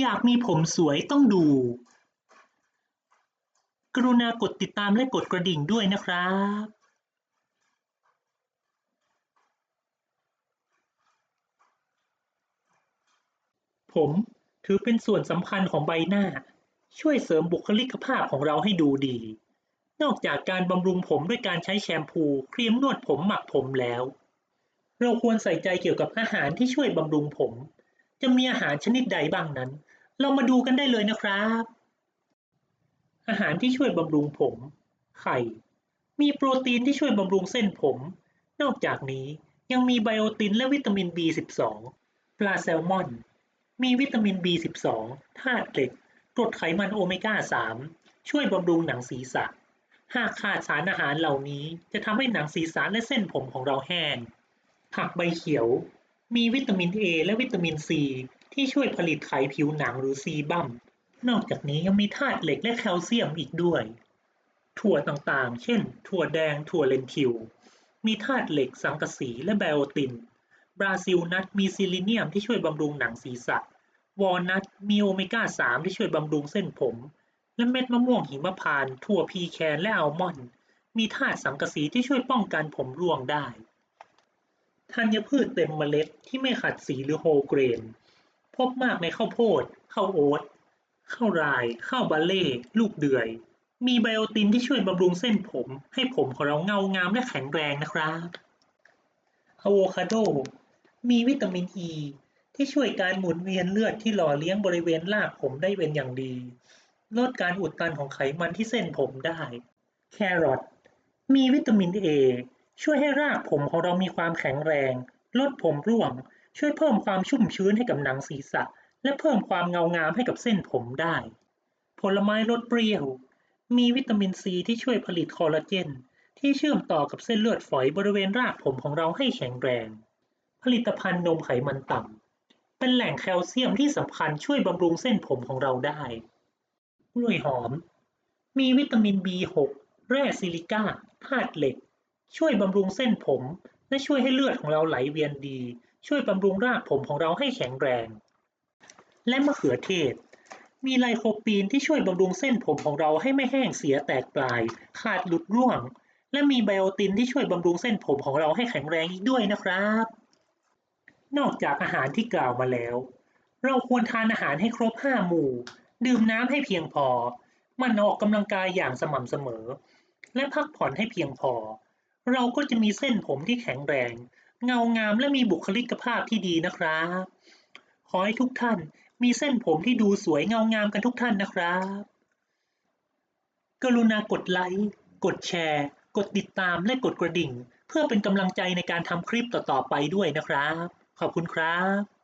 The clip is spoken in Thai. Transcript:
อยากมีผมสวยต้องดู กรุณากดติดตามและกดกระดิ่งด้วยนะครับผมถือเป็นส่วนสำคัญของใบหน้า ช่วยเสริมบุคลิกภาพของเราให้ดูดี นอกจากการบำรุงผมด้วยการใช้แชมพู ครีมนวดผมหมักผมแล้ว เราควรใส่ใจเกี่ยวกับอาหารที่ช่วยบำรุงผม จะมีอาหารชนิดใดบ้างนั้น เรามาดูกันได้เลยนะครับ อาหารที่ช่วยบำรุงผม ไข่ มีโปรตีนที่ช่วยบำรุงเส้นผม นอกจากนี้ยังมีไบโอตินและวิตามิน B12 ปลาแซลมอน มีวิตามิน B12 ธาตุเหล็กกรดไขมันโอเมก้า 3 ช่วยบำรุงหนังศีรษะ หากขาดสารอาหารเหล่านี้จะทำให้หนังศีรษะและเส้นผมของเราแห้ง ผักใบเขียว มีวิตามิน A และวิตามิน C ที่ช่วยผลิตไขผิวหนังหรือซีบัมนอกจากนี้ยังมีธาตุเหล็กและแคลเซียมอีกด้วย ถั่วต่างๆ เช่น ถั่วแดง ถั่วเลนทิว มีธาตุเหล็ก สังกะสี และไบโอติน บราซิลนัทมีซิลิเนียมที่ช่วยบำรุงหนังศีรษะ วอลนัทมีโอเมก้า 3 ที่ช่วยบำรุงเส้นผม และเม็ดมะม่วงหิมพานต์ถั่วพีแคนและอัลมอนด์ มีธาตุสังกะสีที่ช่วยป้องกันผมร่วงได้ ธัญพืชเต็มเมล็ดที่ไม่ขัดสีหรือโฮเกรน พบมากในข้าวโพดข้าวโอ๊ตข้าวรายข้าวบาเล่ลูกเดือย มีไบโอตินที่ช่วยบำรุงเส้นผม ให้ผมของเราเงางามและแข็งแรงนะครับอะโวคาโด มีวิตามินอ e, ีที่ช่วยการหมุนเวียนเลือดที่หล่อเลี้ยงบริเวณรากผมได้เป็นอย่างดี ลดการอุดตันของไขมันที่เส้นผมได้ แครอทมีวิตามิน A ช่วยให้รากผมของเรามีความแข็งแรง ลดผมร่วง ช่วยเพิ่มความชุ่มชื้นให้กับหนังศีรษะ และเพิ่มความเงางามให้กับเส้นผมได้ ผลไม้รสเปรี้ยว มีวิตามินซีที่ช่วยผลิตคอลลาเจน ที่เชื่อมต่อกับเส้นเลือดฝอยบริเวณรากผมของเราให้แข็งแรง ผลิตภัณฑ์นมไขมันต่ำเป็นแหล่งแคลเซียมที่สำคัญช่วยบำรุงเส้นผมของเราได้กล้วยหอม มีวิตามิน B6 แร่ซิลิก้าธาตุเหล็ก ช่วยบำรุงเส้นผม และช่วยให้เลือดของเราไหลเวียนดี ช่วยบำรุงรากผมของเราให้แข็งแรง และมะเขือเทศ มีไลโคปีนที่ช่วยบำรุงเส้นผมของเราให้ไม่แห้งเสียแตกปลาย ขาดหลุดร่วง และมีไบโอตินที่ช่วยบำรุงเส้นผมของเราให้แข็งแรงอีกด้วยนะครับ นอกจากอาหารที่กล่าวมาแล้ว เราควรทานอาหารให้ครบห้าหมู่ ดื่มน้ำให้เพียงพอมันออกกำลังกายอย่างสม่ำเสมอ และพักผ่อนให้เพียงพอ เราก็จะมีเส้นผมที่แข็งแรง เงางามและมีบุคลิกภาพที่ดีนะครับ ขอให้ทุกท่านมีเส้นผมที่ดูสวยเงางามกันทุกท่านนะครับ กรุณากดไลค์ กดแชร์ กดติดตามและกดกระดิ่ง เพื่อเป็นกำลังใจในการทำคลิปต่อๆไปด้วยนะครับ ขอบคุณครับ